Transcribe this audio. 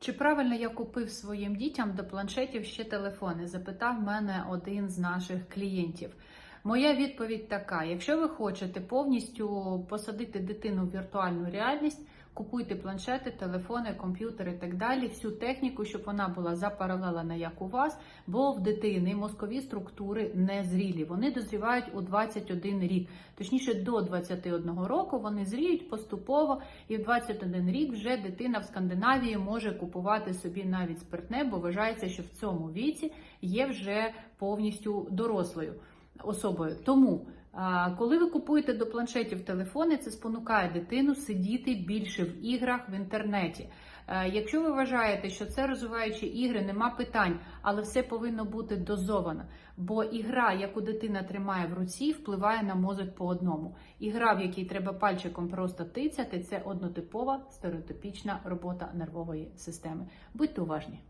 Чи правильно я купив своїм дітям до планшетів ще телефони? Запитав мене один з наших клієнтів. Моя відповідь така: якщо ви хочете повністю посадити дитину в віртуальну реальність, купуйте планшети, телефони, комп'ютери і так далі, всю техніку, щоб вона була запаралелена, як у вас, бо в дитини мозкові структури не зрілі. Вони дозрівають у 21 рік, точніше до 21 року вони зріють поступово, і в 21 рік вже дитина в Скандинавії може купувати собі навіть спиртне, бо вважається, що в цьому віці є вже повністю дорослою особою. Тому, коли ви купуєте до планшетів телефони, це спонукає дитину сидіти більше в іграх в інтернеті. Е, Якщо ви вважаєте, що це розвиваючі ігри, нема питань, але все повинно бути дозовано. Бо ігра, яку дитина тримає в руці, впливає на мозок по одному. Ігра, в якій треба пальчиком просто тицяти, це однотипова стереотипічна робота нервової системи. Будьте уважні.